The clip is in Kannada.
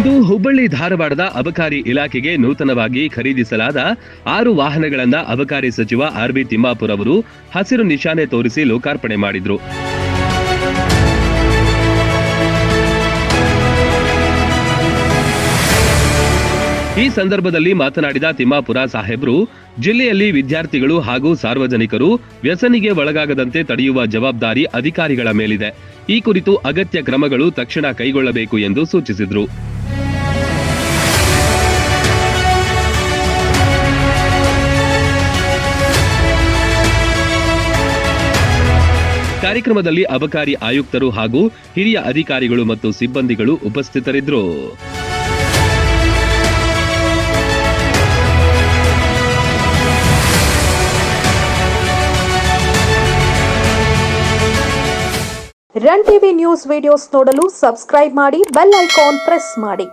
ಇಂದು ಹುಬ್ಬಳ್ಳಿ ಧಾರವಾಡದ ಅಬಕಾರಿ ಇಲಾಖೆಗೆ ನೂತನವಾಗಿ ಖರೀದಿಸಲಾದ ಆರು ವಾಹನಗಳನ್ನ ಅಬಕಾರಿ ಸಚಿವ ಆರ್ ಬಿ ತಿಮ್ಮಾಪುರ್ ಅವರು ಹಸಿರು ನಿಶಾನೆ ತೋರಿಸಿ ಲೋಕಾರ್ಪಣೆ ಮಾಡಿದ್ರು. ಈ ಸಂದರ್ಭದಲ್ಲಿ ಮಾತನಾಡಿದ ತಿಮ್ಮಾಪುರ ಸಾಹೇಬ್ರು, ಜಿಲ್ಲೆಯಲ್ಲಿ ವಿದ್ಯಾರ್ಥಿಗಳು ಹಾಗೂ ಸಾರ್ವಜನಿಕರು ವ್ಯಸನಿಗೆ ಒಳಗಾಗದಂತೆ ತಡೆಯುವ ಜವಾಬ್ದಾರಿ ಅಧಿಕಾರಿಗಳ ಮೇಲಿದೆ. ಈ ಕುರಿತು ಅಗತ್ಯ ಕ್ರಮಗಳು ತಕ್ಷಣ ಕೈಗೊಳ್ಳಬೇಕು ಎಂದು ಸೂಚಿಸಿದ್ರು. ಕಾರ್ಯಕ್ರಮದಲ್ಲಿ ಅಬಕಾರಿ ಆಯುಕ್ತರು ಹಾಗೂ ಹಿರಿಯ ಅಧಿಕಾರಿಗಳು ಮತ್ತು ಸಿಬ್ಬಂದಿಗಳು ಉಪಸ್ಥಿತರಿದ್ದರು. ರನ್ ಟಿವಿ ನ್ಯೂಸ್ ವಿಡಿಯೋಸ್ ನೋಡಲು ಸಬ್ಸ್ಕ್ರೈಬ್ ಮಾಡಿ ಬೆಲ್ ಐಕಾನ್ ಪ್ರೆಸ್ ಮಾಡಿ.